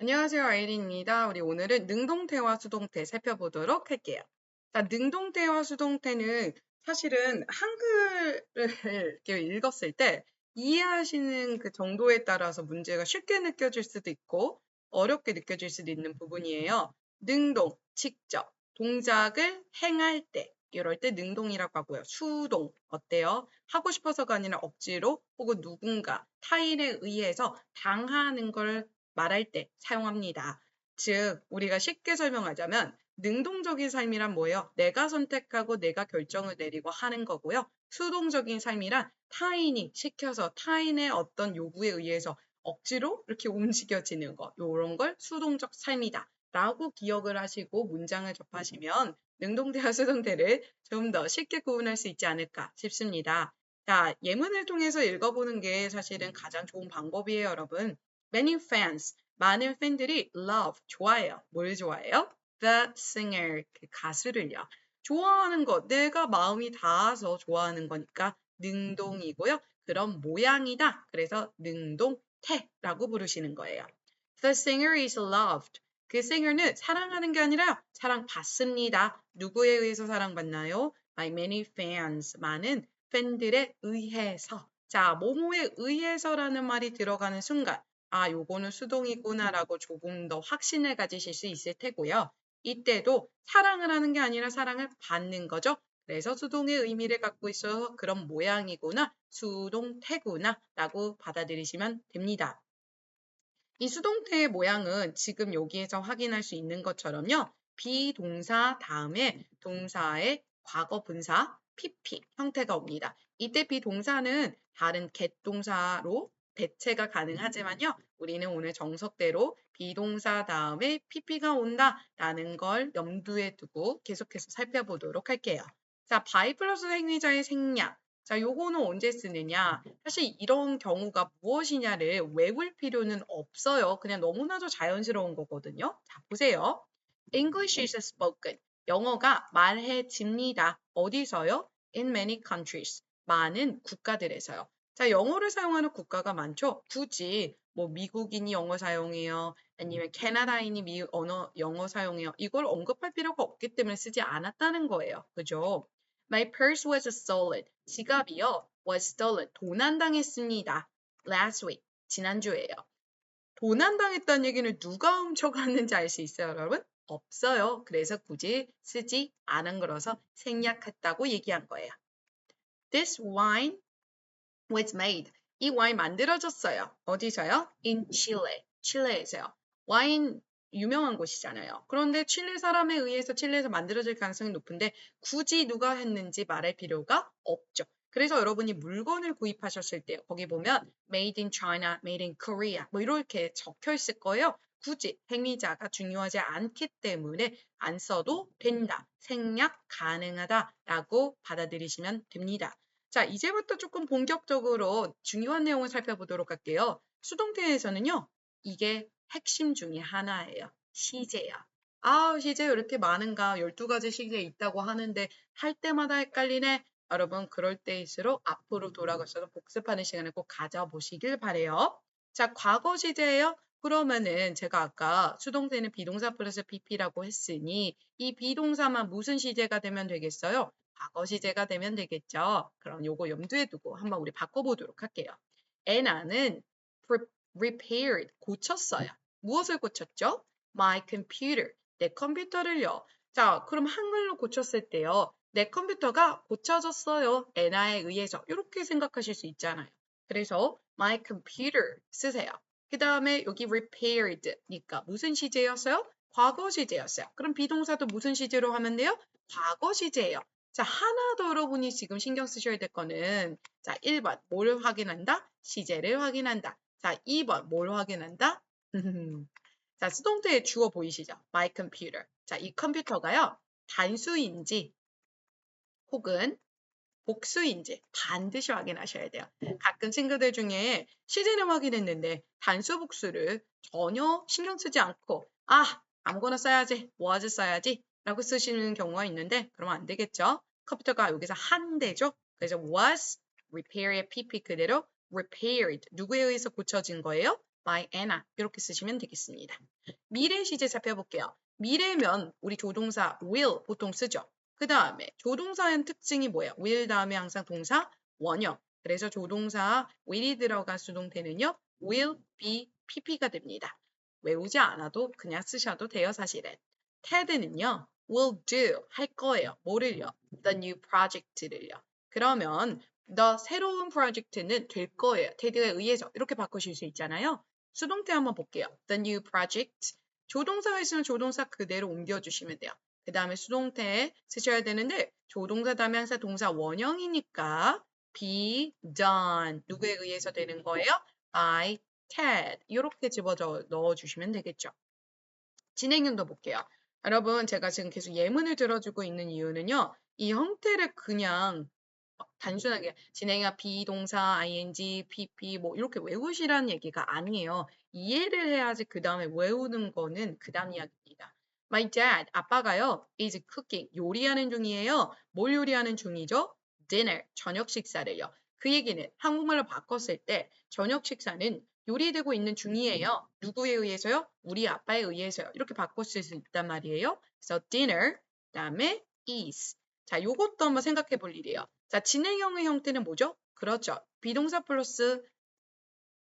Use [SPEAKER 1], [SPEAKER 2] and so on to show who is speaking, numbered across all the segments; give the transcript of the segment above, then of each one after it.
[SPEAKER 1] 안녕하세요. 아이린입니다. 우리 오늘은 능동태와 수동태 살펴보도록 할게요. 자, 능동태와 수동태는 사실은 한글을 이렇게 읽었을 때 이해하시는 그 정도에 따라서 문제가 쉽게 느껴질 수도 있고 어렵게 느껴질 수도 있는 부분이에요. 능동, 직접, 동작을 행할 때 이럴 때 능동이라고 하고요. 수동 어때요? 하고 싶어서가 아니라 억지로 혹은 누군가 타인에 의해서 당하는 걸 말할 때 사용합니다. 즉, 우리가 쉽게 설명하자면 능동적인 삶이란 뭐예요? 내가 선택하고 내가 결정을 내리고 하는 거고요. 수동적인 삶이란 타인이 시켜서 타인의 어떤 요구에 의해서 억지로 이렇게 움직여지는 거. 이런 걸 수동적 삶이다. 라고 기억을 하시고 문장을 접하시면 능동태와 수동태를 좀 더 쉽게 구분할 수 있지 않을까 싶습니다. 자, 예문을 통해서 읽어보는 게 사실은 가장 좋은 방법이에요, 여러분. Many fans, 많은 팬들이 love, 좋아해요. 뭘 좋아해요? The singer, 그 가수를요. 좋아하는 것, 내가 마음이 닿아서 좋아하는 거니까 능동이고요. 그런 모양이다. 그래서 능동태라고 부르시는 거예요. The singer is loved. 그 싱어는 사랑하는 게 아니라 사랑받습니다. 누구에 의해서 사랑받나요? By many fans. 많은 팬들에 의해서. 자, 모모에 의해서라는 말이 들어가는 순간 아, 요거는 수동이구나라고 조금 더 확신을 가지실 수 있을 테고요. 이때도 사랑을 하는 게 아니라 사랑을 받는 거죠. 그래서 수동의 의미를 갖고 있어서 그런 모양이구나, 수동태구나 라고 받아들이시면 됩니다. 이 수동태의 모양은 지금 여기에서 확인할 수 있는 것처럼요. 비동사 다음에 동사의 과거 분사 PP 형태가 옵니다. 이때 비동사는 다른 get 동사로 대체가 가능하지만요. 우리는 오늘 정석대로 비동사 다음에 pp가 온다라는 걸 염두에 두고 계속해서 살펴보도록 할게요. 자, 바이 플러스 행위자의 생략. 자, 요거는 언제 쓰느냐? 사실 이런 경우가 무엇이냐를 외울 필요는 없어요. 그냥 너무나도 자연스러운 거거든요. 자, 보세요. English is spoken. 영어가 말해집니다. 어디서요? In many countries. 많은 국가들에서요. 자, 영어를 사용하는 국가가 많죠. 굳이 뭐 미국인이 영어 사용해요. 아니면 캐나다인이 미 언어 영어 사용해요. 이걸 언급할 필요가 없기 때문에 쓰지 않았다는 거예요. 그죠? My purse was stolen. 지갑이요. was stolen. 도난당했습니다. last week. 지난주에요. 도난당했다는 얘기는 누가 훔쳐갔는지 알 수 있어요, 여러분? 없어요. 그래서 굳이 쓰지 않은 거라서 생략했다고 얘기한 거예요. This wine was made. 이 와인 만들어졌어요. 어디서요? In Chile. 칠레에서요. 와인 유명한 곳이잖아요. 그런데 칠레 사람에 의해서 칠레에서 만들어질 가능성이 높은데 굳이 누가 했는지 말할 필요가 없죠. 그래서 여러분이 물건을 구입하셨을 때 거기 보면 made in China, made in Korea 뭐 이렇게 적혀 있을 거예요. 굳이 행위자가 중요하지 않기 때문에 안 써도 된다. 생략 가능하다라고 받아들이시면 됩니다. 자, 이제부터 조금 본격적으로 중요한 내용을 살펴보도록 할게요. 수동태에서는요, 이게 핵심 중에 하나예요. 시제야. 아, 시제 이렇게 많은가? 12가지 시제 있다고 하는데 할 때마다 헷갈리네. 여러분, 그럴 때일수록 앞으로 돌아가셔서 복습하는 시간을 꼭 가져보시길 바래요. 자, 과거 시제예요. 그러면은 제가 아까 수동태는 비동사 플러스 pp라고 했으니 이 비동사만 무슨 시제가 되면 되겠어요? 과거 시제가 되면 되겠죠. 그럼 요거 염두에 두고 한번 우리 바꿔보도록 할게요. 에나는 repaired, 고쳤어요. 무엇을 고쳤죠? My computer, 내 컴퓨터를요. 자, 그럼 한글로 고쳤을 때요. 내 컴퓨터가 고쳐졌어요. 에나에 의해서. 이렇게 생각하실 수 있잖아요. 그래서 my computer 쓰세요. 그 다음에 여기 repaired니까 무슨 시제였어요? 과거 시제였어요. 그럼 비동사도 무슨 시제로 하면 돼요? 과거 시제예요. 자, 하나 더 여러분이 지금 신경 쓰셔야 될 거는 자, 1번 뭘 확인한다? 시제를 확인한다. 자, 2번 뭘 확인한다? 자, 수동태의 주어 보이시죠? My computer. 자, 이 컴퓨터가요. 단수인지 혹은 복수인지 반드시 확인하셔야 돼요. 가끔 친구들 중에 시제를 확인했는데 단수 복수를 전혀 신경 쓰지 않고 아 아무거나 써야지 was 써야지 라고 쓰시는 경우가 있는데 그러면 안 되겠죠. 컴퓨터가 여기서 한 대죠. 그래서 was repaired의 pp 그대로 repaired 누구에 의해서 고쳐진 거예요? by Anna 이렇게 쓰시면 되겠습니다. 미래 시제 살펴볼게요. 미래면 우리 조동사 will 보통 쓰죠. 그 다음에 조동사의 특징이 뭐예요? will 다음에 항상 동사 원형. 그래서 조동사 will이 들어간 수동태는요. will be pp가 됩니다. 외우지 않아도 그냥 쓰셔도 돼요, 사실은. TED는요. will do 할 거예요. 뭐를요? the new project를요. 그러면 the 새로운 프로젝트는 될 거예요. 테드에 의해서 이렇게 바꾸실 수 있잖아요. 수동 태 한번 볼게요. the new project 조동사가 있으면 조동사 그대로 옮겨주시면 돼요. 그 다음에 수동태 쓰셔야 되는데 조동사 항상 동사 원형이니까 be done 누구에 의해서 되는 거예요? by Ted 이렇게 집어넣어 넣어주시면 되겠죠. 진행형도 볼게요. 여러분 제가 지금 계속 예문을 들어주고 있는 이유는요. 이 형태를 그냥 단순하게 진행형 비동사, ing, pp 뭐 이렇게 외우시라는 얘기가 아니에요. 이해를 해야지 그 다음에 외우는 거는 그 다음 이야기입니다. My dad, 아빠가요, is cooking, 요리하는 중이에요. 뭘 요리하는 중이죠? dinner, 저녁 식사를요. 그 얘기는 한국말로 바꿨을 때 저녁 식사는 요리되고 있는 중이에요. 누구에 의해서요? 우리 아빠에 의해서요. 이렇게 바꿨을 수 있단 말이에요. 그래서 dinner, 그다음에 is. 자, 요것도 한번 생각해 볼 일이에요. 자, 진행형의 형태는 뭐죠? 그렇죠. 비동사 플러스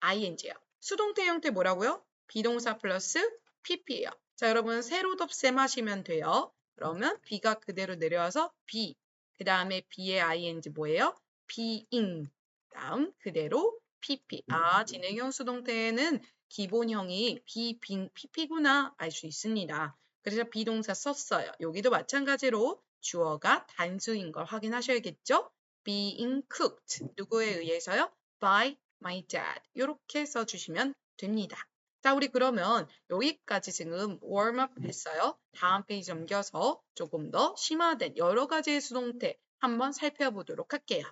[SPEAKER 1] ing예요. 수동태 형태 뭐라고요? 비동사 플러스 pp예요. 자, 여러분 세로 덥셈 하시면 돼요. 그러면 B가 그대로 내려와서 B. 그 다음에 B의 ing 뭐예요? being. 다음 그대로 pp. 아, 진행형 수동태에는 기본형이 being, pp구나 알 수 있습니다. 그래서 비동사 썼어요. 여기도 마찬가지로 주어가 단수인 걸 확인하셔야겠죠? being cooked. 누구에 의해서요? by my dad. 이렇게 써주시면 됩니다. 자, 우리 그러면 여기까지 지금 웜업 했어요. 다음 페이지 넘겨서 조금 더 심화된 여러 가지의 수동태 한번 살펴보도록 할게요.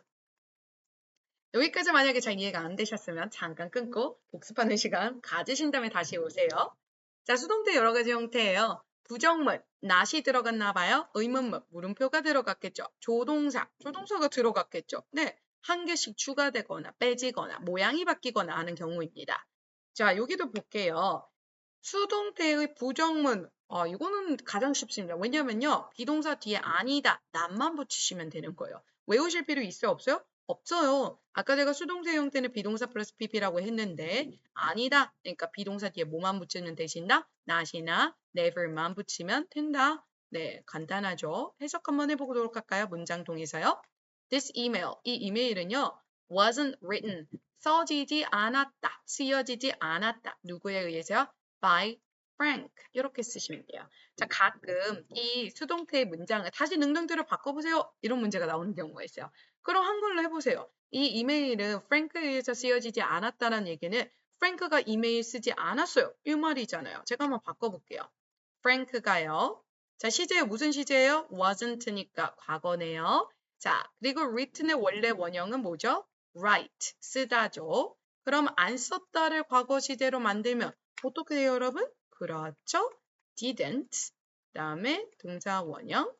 [SPEAKER 1] 여기까지 만약에 잘 이해가 안 되셨으면 잠깐 끊고 복습하는 시간 가지신 다음에 다시 오세요. 자, 수동태 여러 가지 형태예요. 부정문, not이 들어갔나 봐요. 의문문, 물음표가 들어갔겠죠. 조동사, 조동사가 들어갔겠죠. 네, 한 개씩 추가되거나 빼지거나 모양이 바뀌거나 하는 경우입니다. 자, 여기도 볼게요. 수동태의 부정문. 어, 이거는 가장 쉽습니다. 왜냐면요. 비동사 뒤에 아니다, 난만 붙이시면 되는 거예요. 외우실 필요 있어요? 없어요? 없어요. 아까 제가 수동태 형태는 비동사 플러스 pp라고 했는데 아니다. 그러니까 비동사 뒤에 뭐만 붙이면 되신다? not이나 never만 붙이면 된다. 네, 간단하죠. 해석 한번 해보도록 할까요? 문장 통해서요. This email, 이 이메일은요. wasn't written 써지지 않았다, 쓰여지지 않았다. 누구에 의해서요? by Frank. 이렇게 쓰시면 돼요. 자, 가끔 이 수동태의 문장을 다시 능동태로 바꿔보세요. 이런 문제가 나오는 경우가 있어요. 그럼 한글로 해보세요. 이 이메일은 프랭크에 의해서 쓰여지지 않았다는 얘기는 프랭크가 이메일 쓰지 않았어요. 이 말이잖아요. 제가 한번 바꿔볼게요. 프랭크가요. 자, 시제 무슨 시제예요? wasn't니까 과거네요. 자, 그리고 written의 원래 원형은 뭐죠? write, 쓰다죠. 그럼 안 썼다를 과거 시제로 만들면 어떻게 돼요, 여러분? 그렇죠. didn't, 다음에 동사 원형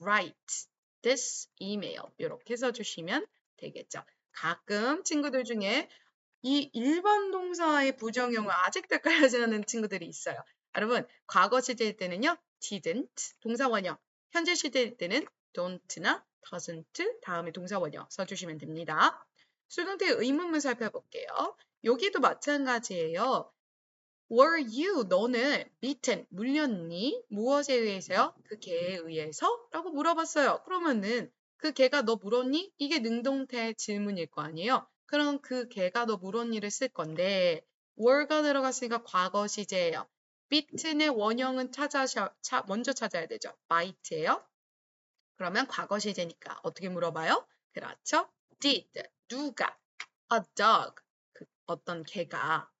[SPEAKER 1] write this email 이렇게 써주시면 되겠죠. 가끔 친구들 중에 이 일반 동사의 부정형을 아직도 헷갈려지 하는 친구들이 있어요. 여러분, 과거 시제일 때는요, didn't, 동사 원형. 현재 시제일 때는 don't나 doesn't 다음에 동사 원형 써주시면 됩니다. 수동태 의문문 살펴볼게요. 여기도 마찬가지예요. Were you 너는 beaten 물렸니? 무엇에 의해서요? 그 개에 의해서? 라고 물어봤어요. 그러면은 그 개가 너 물었니? 이게 능동태 질문일 거 아니에요? 그럼 그 개가 너 물었니를 쓸 건데 were가 들어갔으니까 과거 시제예요. beaten의 원형은 찾아셔, 차, 먼저 찾아야 되죠. bite예요. 그러면 과거 시제니까 어떻게 물어봐요? 그렇죠. did 누가 a dog 그 어떤 개가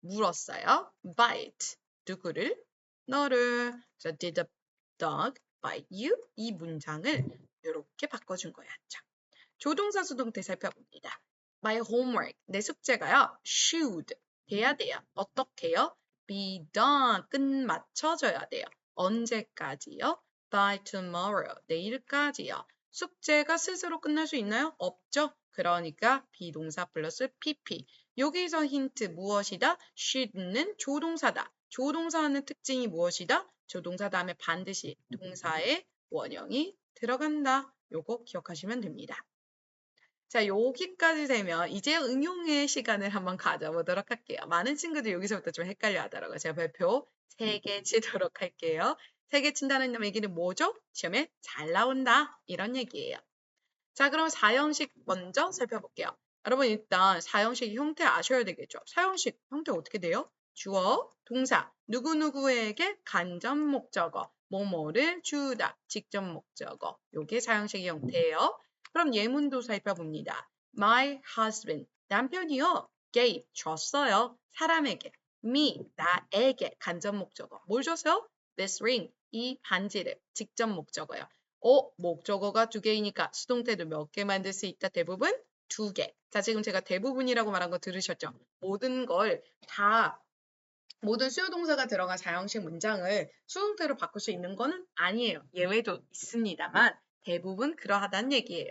[SPEAKER 1] 물었어요. bite 누구를 너를 그래서 did the dog bite you 이 문장을 이렇게 바꿔준. 자, 조동사 수동태 살펴봅니다. My homework 내 숙제가요. should 돼야 돼요. 어떻게요? be done 끝마쳐져야 돼요. 언제까지요? by tomorrow 내일까지요. 숙제가 스스로 끝날 수 있나요? 없죠. 그러니까 비동사 플러스 pp 여기서 힌트 무엇이다? should는 조동사다. 조동사하는 특징이 무엇이다? 조동사 다음에 반드시 동사의 원형이 들어간다. 요거 기억하시면 됩니다. 자, 여기까지 되면 이제 응용의 시간을 한번 가져보도록 할게요. 많은 친구들 여기서부터 좀 헷갈려 하더라고요. 제가 별표 3개 치도록 할게요. 3개 친다는 얘기는 뭐죠? 시험에 잘 나온다. 이런 얘기예요. 자, 그럼 사형식 먼저 살펴볼게요. 여러분 일단 사형식 형태 아셔야 되겠죠. 사형식 형태 어떻게 돼요? 주어, 동사, 누구누구에게 간접 목적어, 뭐뭐를 주다, 직접 목적어. 요게 사형식 형태예요. 그럼 예문도 살펴봅니다. My husband, 남편이요. gave, 줬어요. 사람에게. me, 나에게 간접 목적어. 뭘 줬어요? this ring, 이 반지를. 직접 목적어요. 어, 목적어가 두 개이니까 수동태도 몇 개 만들 수 있다? 대부분 두 개. 자, 지금 제가 대부분이라고 말한 거 들으셨죠? 모든 걸 다 모든 수요 동사가 들어간 사형식 문장을 수동태로 바꿀 수 있는 거는 아니에요. 예외도 있습니다만 대부분 그러하다는 얘기예요.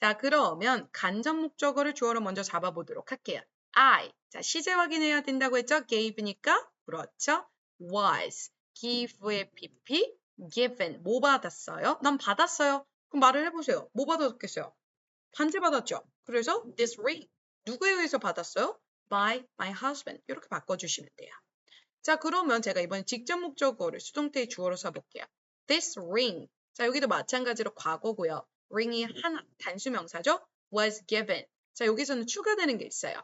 [SPEAKER 1] 자, 그러면 간접 목적어를 주어로 먼저 잡아보도록 할게요. I. 자, 시제 확인해야 된다고 했죠? gave니까 그렇죠. was. give의 pp. given. 뭐 받았어요? 난 받았어요. 그럼 말을 해보세요. 뭐 받았겠어요? 반지 받았죠. 그래서 this ring. 누구에 의해서 받았어요? by my husband. 이렇게 바꿔주시면 돼요. 자, 그러면 제가 이번에 직접 목적어를 수동태의 주어로 써볼게요. this ring. 자, 여기도 마찬가지로 과거고요. ring이 한 단수 명사죠. was given. 자, 여기서는 추가되는 게 있어요.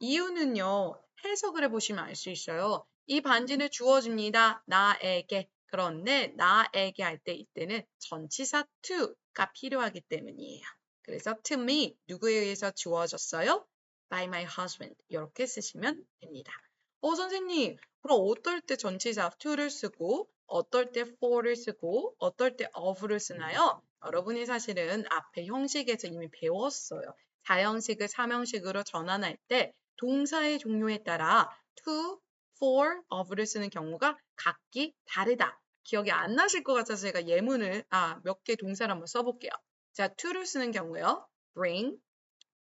[SPEAKER 1] 이유는요. 해석을 해보시면 알 수 있어요. 이 반지는 주어집니다. 나에게. 그런데 나에게 할 때 이때는 전치사 to가 필요하기 때문이에요. 그래서 to me 누구에 의해서 주어졌어요? by my husband 이렇게 쓰시면 됩니다. 어 선생님 그럼 어떨 때 전치사 to를 쓰고 어떨 때 for를 쓰고 어떨 때 of를 쓰나요? 여러분이 사실은 앞에 형식에서 이미 배웠어요. 사형식을 사명식으로 전환할 때 동사의 종류에 따라 to, for, of를 쓰는 경우가 각기 다르다. 기억이 안 나실 것 같아서 제가 예문을 아, 몇 개 동사를 한번 써볼게요. 자, to를 쓰는 경우요. bring,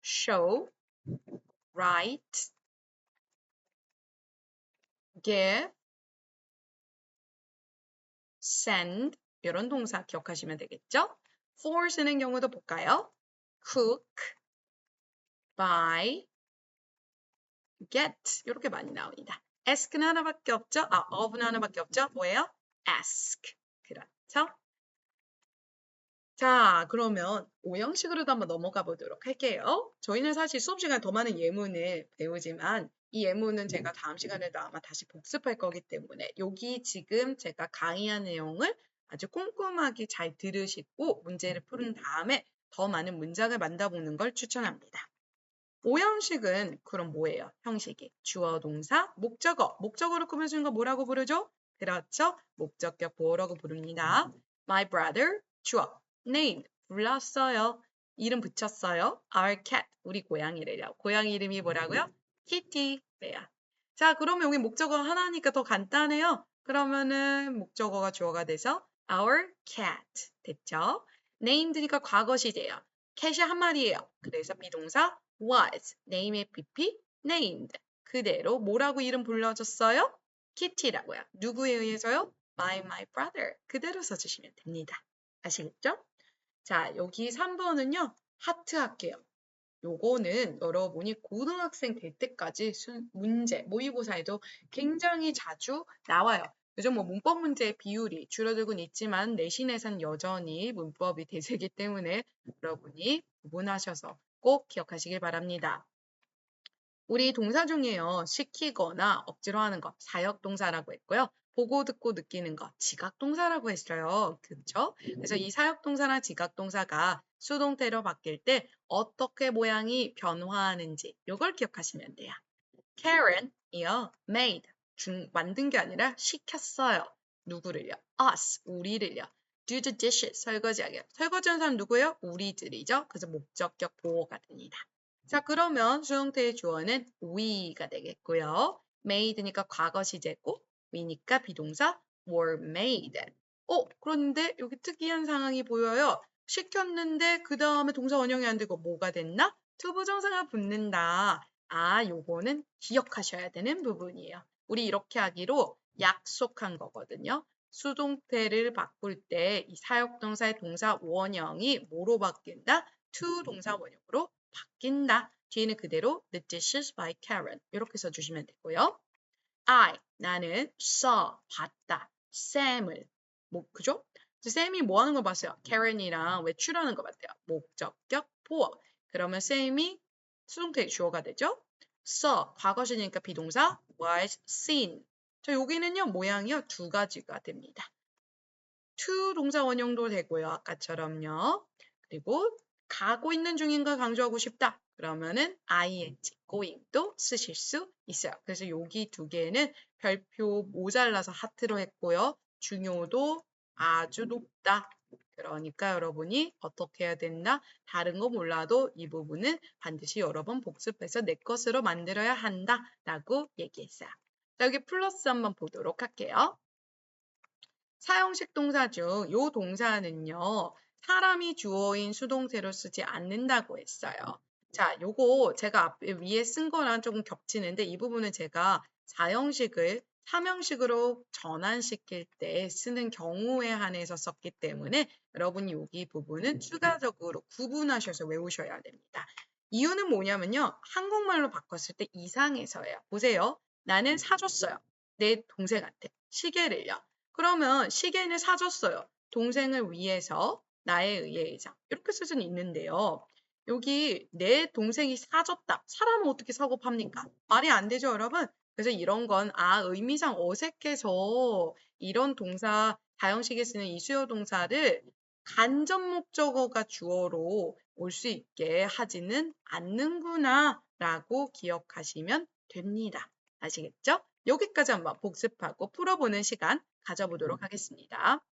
[SPEAKER 1] show, write, give, send 이런 동사 기억하시면 되겠죠? for 쓰는 경우도 볼까요? cook, buy, get 이렇게 많이 나옵니다. ask는 하나밖에 없죠? 아, of는 하나밖에 없죠? 뭐예요? ask. 그렇죠? 자, 그러면 오형식으로도 한번 넘어가 보도록 할게요. 저희는 사실 수업 시간에 더 많은 예문을 배우지만 이 예문은 제가 다음 시간에도 아마 다시 복습할 거기 때문에 여기 지금 제가 강의한 내용을 아주 꼼꼼하게 잘 들으시고 문제를 푸른 다음에 더 많은 문장을 만나보는 걸 추천합니다. 오형식은 그럼 뭐예요? 형식이 주어, 동사, 목적어. 목적어로 꾸며주는 거 뭐라고 부르죠? 그렇죠. 목적격 보어라고 부릅니다. My brother, 주어. Name, 불렀어요. 이름 붙였어요. Our cat, 우리 고양이래요. 고양이 이름이 뭐라고요? Kitty래요. 자, 그러면 여기 목적어 하나니까 더 간단해요. 그러면은 목적어가 주어가 돼서 Our cat 됐죠? Named니까 과거 시제예요. cat이 한 마리예요. 그래서 비동사 was, name의 pp, named. 그대로 뭐라고 이름 불러줬어요? Kitty라고요. 누구에 의해서요? By my brother. 그대로 써주시면 됩니다. 아시겠죠? 자, 여기 3번은요. 하트 할게요. 요거는 여러분이 고등학생 될 때까지 문제, 모의고사에도 굉장히 자주 나와요. 요즘 뭐 문법 문제의 비율이 줄어들곤 있지만 내신에선 여전히 문법이 대세기 때문에 여러분이 구분하셔서 꼭 기억하시길 바랍니다. 우리 동사 중에요. 시키거나 억지로 하는 거 사역동사라고 했고요. 보고 듣고 느끼는 거 지각동사라고 했어요. 그렇죠? 그래서 이 사역동사나 지각동사가 수동태로 바뀔 때 어떻게 모양이 변화하는지 이걸 기억하시면 돼요. Karen이요. made 중, 만든 게 아니라 시켰어요. 누구를요? us 우리를요. do the dishes 설거지하게요. 설거지하는 사람 누구예요? 우리들이죠. 그래서 목적격 보호가 됩니다. 자 그러면 수동태의 주어는 we가 되겠고요. made니까 과거 시제고 we니까 비동사 were made. 어 그런데 여기 특이한 상황이 보여요. 시켰는데 그 다음에 동사 원형이 안 되고 뭐가 됐나? 투부정사가 붙는다. 아, 요거는 기억하셔야 되는 부분이에요. 우리 이렇게 하기로 약속한 거거든요. 수동태를 바꿀 때 이 사역동사의 동사 원형이 뭐로 바뀐다? to 동사 원형으로 바뀐다. 뒤에는 그대로 The dishes by Karen 이렇게 써주시면 되고요. I 나는 saw 봤다. Sam을 뭐 그죠? 쌤이 뭐 하는 거 봤어요? Karen이랑 외출하는 거 봤대요. 목적격 보어. 그러면 쌤이 수동태 주어가 되죠. saw 과거시니까 비동사 was seen. 자 여기는요 모양이요 두 가지가 됩니다. to 동사 원형도 되고요 아까처럼요. 그리고 가고 있는 중인가 강조하고 싶다. 그러면은 ing, going도 쓰실 수 있어요. 그래서 여기 두 개는 별표 모자라서 하트로 했고요. 중요도 아주 높다. 그러니까 여러분이 어떻게 해야 된다? 다른 거 몰라도 이 부분은 반드시 여러 번 복습해서 내 것으로 만들어야 한다. 라고 얘기했어요. 자, 여기 플러스 한번 보도록 할게요. 사형식 동사 중 이 동사는요. 사람이 주어인 수동태로 쓰지 않는다고 했어요. 자, 요거 제가 앞에 위에 쓴 거랑 조금 겹치는데 이 부분은 제가 사형식을 삼형식으로 전환시킬 때 쓰는 경우에 한해서 썼기 때문에 여러분이 여기 부분은 추가적으로 구분하셔서 외우셔야 됩니다. 이유는 뭐냐면요. 한국말로 바꿨을 때 이상해서예요. 보세요. 나는 사줬어요. 내 동생한테 시계를요. 그러면 시계는 사줬어요. 동생을 위해서 나에 의해서 이렇게 쓸 수는 있는데요. 여기 내 동생이 사줬다. 사람은 어떻게 사고 팝니까? 말이 안 되죠, 여러분? 그래서 이런 건, 아, 의미상 어색해서 이런 동사, 다형식에 쓰는 이 수요 동사를 간접 목적어가 주어로 올 수 있게 하지는 않는구나 라고 기억하시면 됩니다. 아시겠죠? 여기까지 한번 복습하고 풀어보는 시간 가져보도록 하겠습니다.